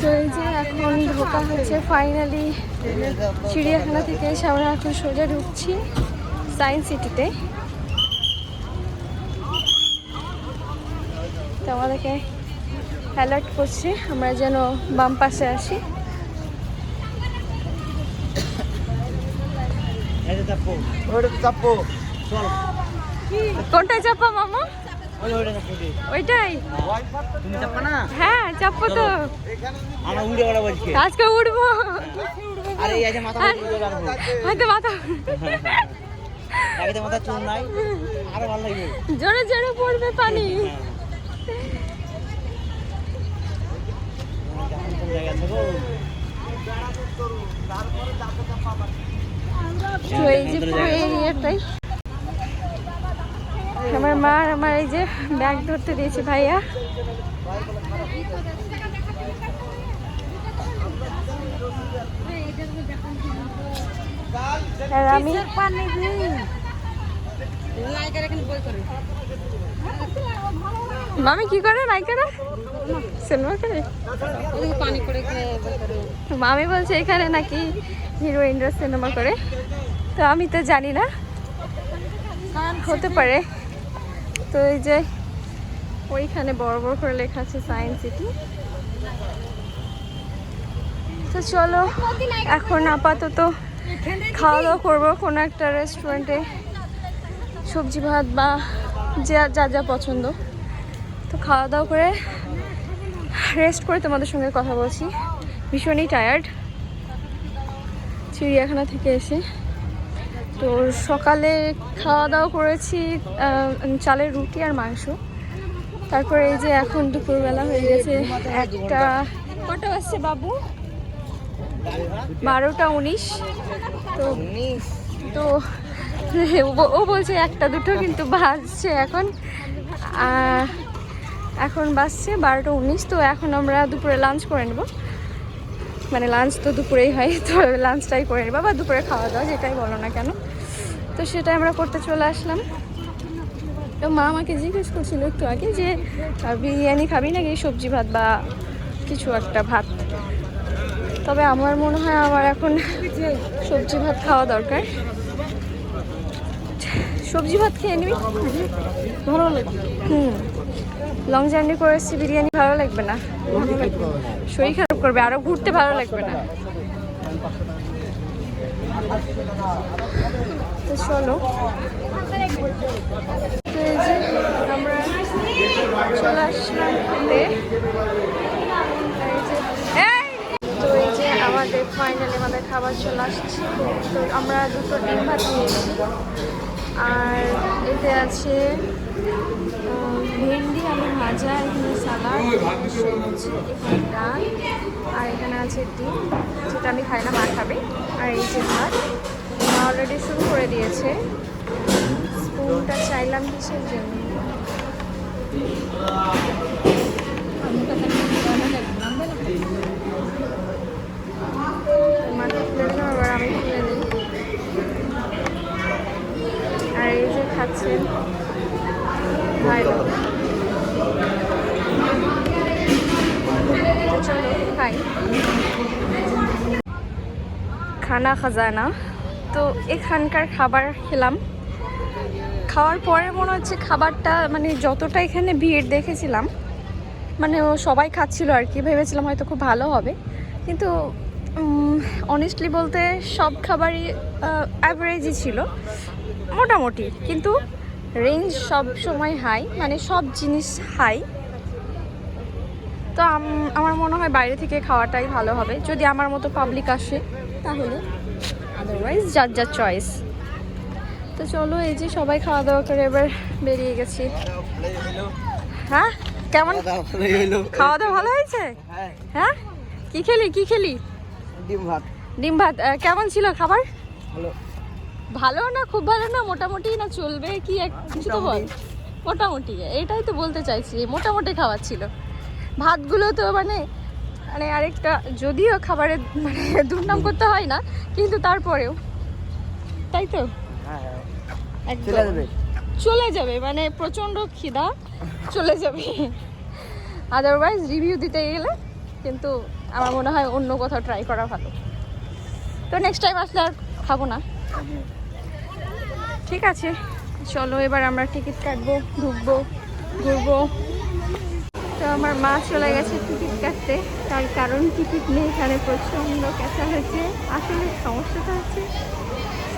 তো এই যে এখন ঢোকা হচ্ছে ফাইনালি চিড়িয়াখানা থেকে এসে আমরা এখন সোজা ঢুকছি সায়েন্স সিটিতে তো আমাদেরকে অ্যালার্ট করছে আমরা যেন বাম পাশে আসি। কোনটা চাপা মামা? ওইটাই। তুমি না হ্যাঁ চাপো তো। আমরা উড়ে বলছি আজকে। উঠবো আরে এই আছে মাথা হয়তো মাথা আগে মাথা চুল নাই। আরও ভালো লাগবে। জোরে জোরে পড়বে পানি। এই যে পুরো এরিয়াটাই আমার মা আর আমার এই যে ব্যাগ ধরতে দিয়েছে ভাইয়া। আর আমি মামি কি করে নাইকারা সিনেমা করে? পানি করে মামি বলছে এখানে নাকি হিরোইনরা সিনেমা করে। তো আমি তো জানি না। হতে পারে। তো এই যে ওইখানে বড় বড় করে লেখা আছে সায়েন্স সিটি তো চলো, এখন আপাতত খাওয়া দাওয়া করব কোনো একটা রেস্টুরেন্টে সবজি ভাত বা যা যা যা পছন্দ। তো খাওয়া দাওয়া করে রেস্ট করে তোমাদের সঙ্গে কথা বলছি। ভীষণই টায়ার্ড চিড়িয়াখানা থেকে এসে। তো সকালে খাওয়া দাওয়া করেছি চালের রুটি আর মাংস। তারপরে এই যে এখন দুপুরবেলা হয়ে গেছে একটা কটা বাজছে বাবু? বারোটা উনিশ। তো তো ও বলছে একটা দুটো কিন্তু বাজছে এখন। এখন বাজছে বারোটা উনিশ, তো এখন আমরা দুপুরে লাঞ্চ করে নেব। মানে লাঞ্চ তো দুপুরেই হয়, তো লাঞ্চটাই করে নেব বা দুপুরে খাওয়া দাওয়া যেটাই বলো না কেন। তো সেটা আমরা করতে চলে আসলাম। তো মা আমাকে জিজ্ঞেস করছিল একটু আগে যে বিরিয়ানি খাবি নাকি? সবজি ভাত বা কিছু একটা ভাত। তবে আমার মনে হয় আমার এখন সবজি ভাত খাওয়া দরকার। সবজি ভাত খেয়ে নিবি? ভালো লাগবে। হুম। লং জার্নি করে এসেছি বিরিয়ানি ভালো লাগবে না। শরীর খারাপ করবে আরও ঘুরতে ভালো লাগবে না। তো চলো। তো এই যে আমরা চলে আসলাম খেতে তো এই যে আমাদের ফাইনালি আমাদের খাবার চলে আসছে। তো আমরা দুটো ডিম ভাত নিয়েছি আর এতে আছে ভেন্ডি আলু ভাজা এখানে সালাড এখানে ডাল আর এখানে আছে ডিম যেটা আমি খাই না মা খাবে। আর এই যে ভাত। অলরেডি শুরু করে দিয়েছে। স্পুনটা চাইলাম কিসের জন্য? আবার আমি খুলে আর এই যে খাই। খানা খাজানা। তো এখানকার খাবার খেলাম। খাওয়ার পরে মনে হচ্ছে খাবারটা মানে যতটা এখানে ভিড় দেখেছিলাম মানে সবাই খাচ্ছিল আর কি, ভেবেছিলাম হয়তো খুব ভালো হবে। কিন্তু অনেস্টলি বলতে সব খাবারই অ্যাভারেজই ছিল, মোটামুটি। কিন্তু রেঞ্জ সব সময় হাই মানে সব জিনিস হাই তো আমার মনে হয় বাইরে থেকে খাওয়াটাই ভালো হবে। যদি আমার মতো পাবলিক আসে, তাহলে। আদারওয়াইজ যার যার চয়েস তো চলো এই যে সবাই খাওয়া দাওয়া করে এবার বেরিয়ে গেছি। হ্যাঁ? কেমন? খাওয়া দাওয়া ভালো হয়েছে? হ্যাঁ। হ্যাঁ? কি খেলি? কি খেলি? ডিম ভাত। ডিম ভাত। কেমন ছিল খাবার? ভালো। ভালো না খুব ভালো না? মোটামুটি না চলবে? কি এক কিছু তো বল। মোটামুটি। এটাই তো বলতে চাইছি মোটামুটি খাবার ছিল। ভাতগুলো তো মানে মানে আরেকটা যদিও খাবারের মানে দুর্নাম করতে হয় না কিন্তু তারপরেও। তাই তো? হ্যাঁ চলে যাবে। চলে যাবে মানে প্রচণ্ড খিদা চলে যাবে। আদারওয়াইজ রিভিউ দিতে গেলে কিন্তু আমার মনে হয় অন্য কোথাও ট্রাই করা ভালো। তো নেক্সট টাইম আসলে আর খাব না। ঠিক আছে চলো এবার আমরা টিকিট কাটবো ঢুকবো ঘুরবো। তো আমার মা চলে গেছে টিকিট কাটতে। তার কারণ টিকিট নিয়ে এখানে প্রচণ্ড ক্যাঁচা হয়েছে। আসলে সমস্যাটা হচ্ছে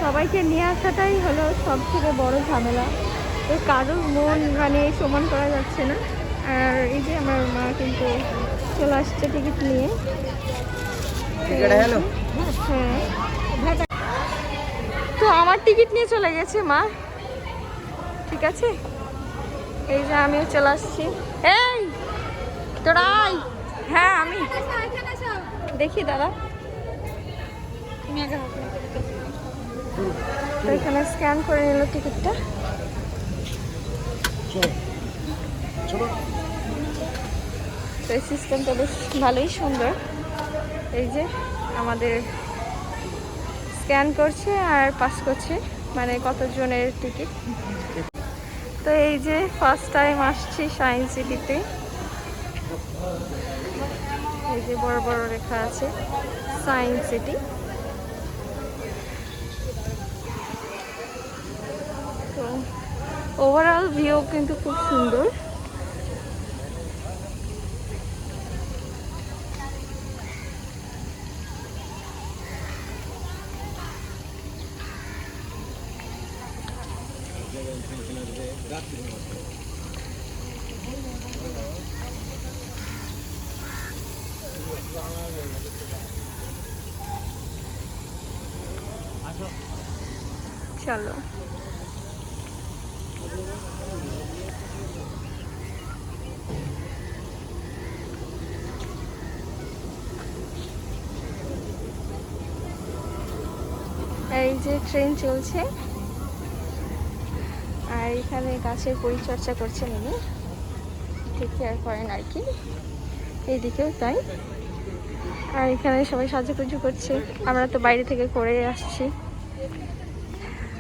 সবাইকে নিয়ে আসাটাই হলো সব থেকে বড় ঝামেলা। তো কারোর মন মানে সমান করা যাচ্ছে না। আর এই যে আমার মা কিন্তু চলে আসছে টিকিট নিয়ে। হ্যাঁ। তো আমার টিকিট নিয়ে চলে গেছে মা। ঠিক আছে? এই যে আমিও চলে আসছি। এই তোরা হ্যাঁ আমি। দেখি দাদা। তো এখানে স্ক্যান করে নিল টিকিটটা তো এই সিস্টেমটা বেশ ভালোই সুন্দর। এই যে আমাদের স্ক্যান করছে আর পাস করছে মানে কতজনের টিকিট তো এই যে ফার্স্ট টাইম আসছি সায়েন্স সিটিতে এই যে বড় বড় লেখা আছে সায়েন্স সিটি তো ওভারঅল ভিউ কিন্তু খুব সুন্দর। চলো। এই যে ট্রেন চলছে। আর এখানে গাছের পরিচর্যা করছেন উনি। ঠিক কেয়ার করেন আর কি। এইদিকেও তাই। আর এখানে সবাই সাজুগুজু করছে। আমরা তো বাইরে থেকে করে আসছি।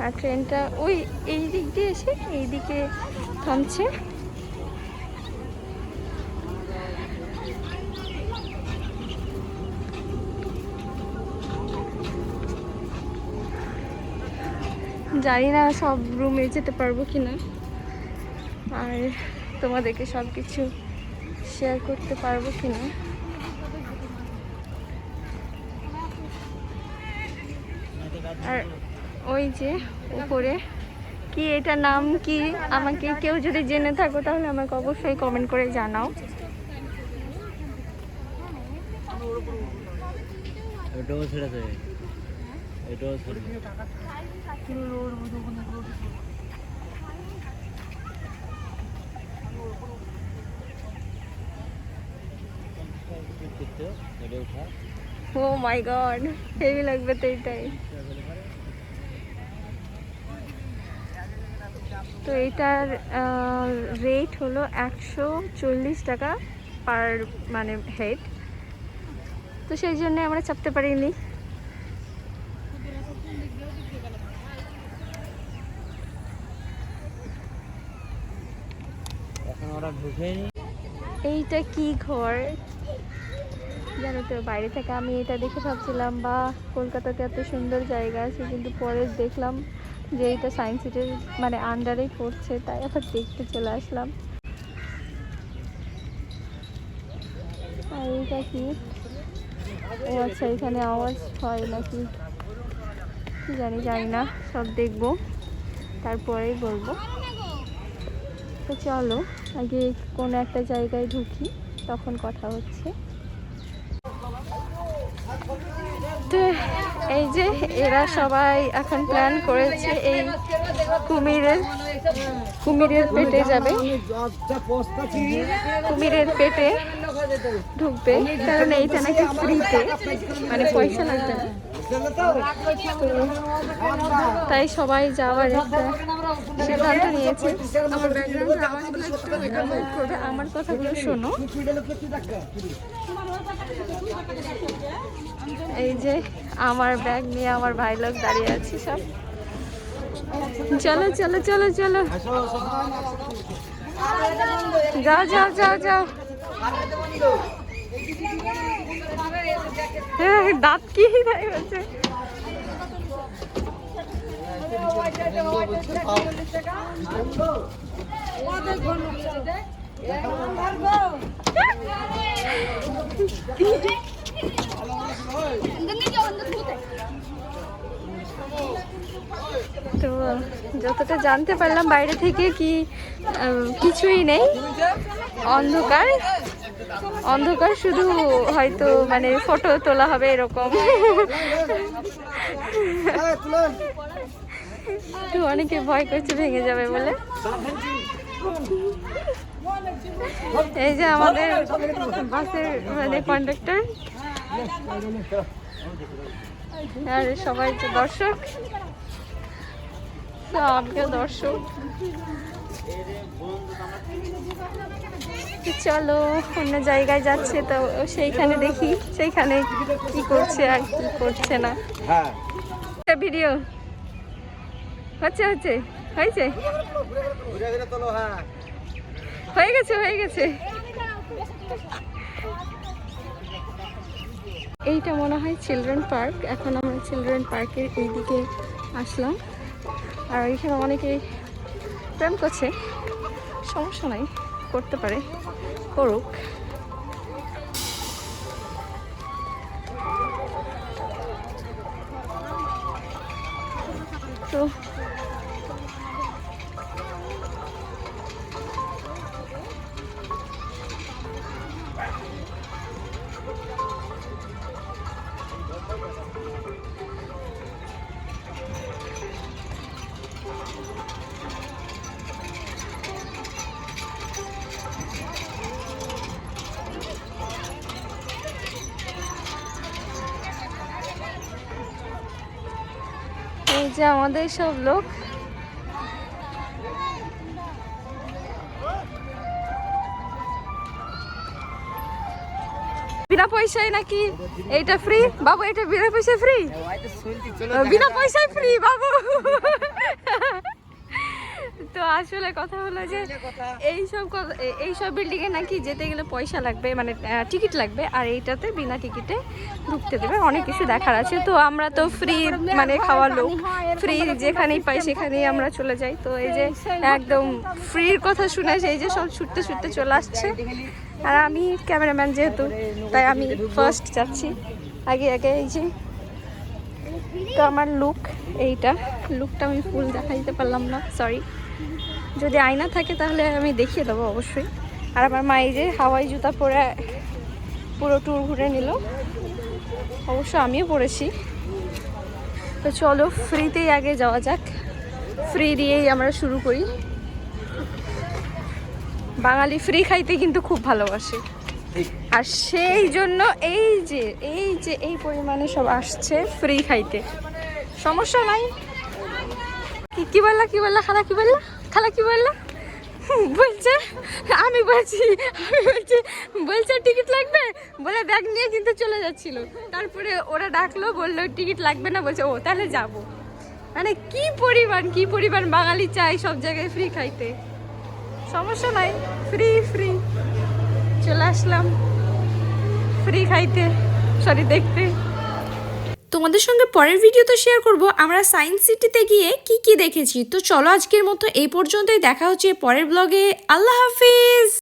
আর ট্রেনটা ওই এই দিক দিয়ে এসে এই দিকে থামছে। জানি না সব রুমে যেতে পারব কি না আর তোমাদেরকে সব কিছু শেয়ার করতে পারব কি না আর ওই যে উপরে। কি এটা নাম কি? আমাকে কেউ যদি জেনে থাকো তাহলে আমাকে অবশ্যই কমেন্ট করে জানাও। ও মাই গড হেভি লাগবে তো এটাই। তো এটার রেট হলো একশো চল্লিশ টাকা পার মানে হেড তো সেই জন্য আমরা চাপতে পারিনি। এইটা কি ঘর? জানো তো বাইরে থেকে আমি এটা দেখে ভাবছিলাম বা কলকাতাতে এত সুন্দর জায়গা আছে কিন্তু পরে দেখলাম যে এইটা সায়েন্স সিটির মানে আন্ডারেই পড়ছে, তাই আবার দেখতে চলে আসলাম। আর এইটা কি? ও আচ্ছা এখানে আওয়াজ হয় নাকি? জানি জানি না, সব দেখব। তারপরেই বলব। তো চলো, আগে কোনো একটা জায়গায় ঢুকি, তখন কথা হচ্ছে। তো এই যে এরা সবাই এখন প্ল্যান করেছে এই কুমিরের কুমিরের পেটে যাবে। কুমিরের পেটে ঢুকবে, কারণ এইটা নাকি ফ্রিতে মানে পয়সা লাগবে না। তাই সবাই যাওয়ার একটা সিদ্ধান্ত নিয়েছে। আমার কথাগুলো শোনো। এই যে আমার ব্যাগ নিয়ে আমার ভাই লোক দাঁড়িয়ে আছে সব। চলো চলো চলো চলো। যাও যাও যাও যাও। হ্যাঁ, দাঁত কি হয়ে গেছে? তো যতটা জানতে পারলাম, বাইরে থেকে কি কিছুই নেই। অন্ধকার। অন্ধকার শুধু হয়তো মানে ফটো তোলা হবে এরকম। তো অনেকে ভয় করছে, ভেঙে যাবে বলে। এই যে আমাদের বাসের মানে কন্ডাক্টর আর সবাই তো দর্শক। আমিও দর্শক। চলো অন্য জায়গায় যাচ্ছে তো সেইখানে দেখি সেইখানে কি করছে আর কি করছে না। হ্যাঁ। ভিডিও হচ্ছে হচ্ছে হয়েছে? হ্যাঁ। হয়ে গেছে হয়ে গেছে। এইটা মনে হয় চিলড্রেন পার্ক। এখন আমরা চিলড্রেন পার্কের এইদিকে আসলাম। আর এখানে অনেকে প্রেম করছে। সমস্যা নাই, করতে পারে, করুক। তো যে আমাদের সব লোক। বিনা পয়সায় নাকি এইটা ফ্রি বাবু এটা বিনা পয়সায় ফ্রি বিনা পয়সায় ফ্রি বাবু। তো আসলে কথা হলো যে এই সব এই সব বিল্ডিং এ নাকি যেতে গেলে পয়সা লাগবে মানে টিকিট লাগবে আর এইটাতে বিনা টিকিটে ঢুকতে দেবে। অনেক কিছু দেখার আছে। তো আমরা তো ফ্রি মানে খাওয়া লোক। ফ্রি যেখানেই পাই সেখানেই আমরা চলে যাই। তো এই যে একদম ফ্রির কথা শুনে এই যে সব ছুটতে ছুটতে চলে আসছে। আর আমি ক্যামেরাম্যান যেহেতু তাই আমি ফার্স্ট যাচ্ছি। আগে আগে এই যে তো আমার লুক এইটা। লুকটা আমি ফুল দেখাইতে পারলাম না সরি যদি আয়না থাকে তাহলে আমি দেখিয়ে দেবো অবশ্যই। আর আমার মা এই যে হাওয়াই জুতা পরে পুরো ট্যুর ঘুরে নিল। অবশ্য আমিও পড়েছি তো চলো ফ্রিতেই আগে যাওয়া যাক। ফ্রি দিয়েই আমরা শুরু করি। বাঙালি ফ্রি খাইতে কিন্তু খুব ভালোবাসে। আর সেই জন্য এই যে এই যে, এই পরিমাণে সব আসছে ফ্রি খাইতে। সমস্যা নাই। কি বললা কি বললা, খালা, কি বললা? খালা কি বলল? বলছে, আমি বলছি আমি বলছি, বলছে টিকিট লাগবে? বলে ব্যাগ নিয়ে কিন্তু চলে যাচ্ছিল। তারপরে ওরা ডাকলো, বলল, টিকিট লাগবে না। বলছে, ও, তাহলে যাব। মানে কি পরিমাণ কি পরিমাণ বাঙালি চাই সব জায়গায় ফ্রি খাইতে? সমস্যা নাই ফ্রি ফ্রি চলে আসলাম ফ্রি খাইতে সরি দেখতে। তোমাদের সঙ্গে পরের ভিডিওতে শেয়ার করব। আমরা সায়েন্স সিটিতে গিয়ে কি কি দেখেছি? তো চলো আজকের মতো এই পর্যন্তই। দেখা হচ্ছে পরের ব্লগে আল্লাহ হাফিজ!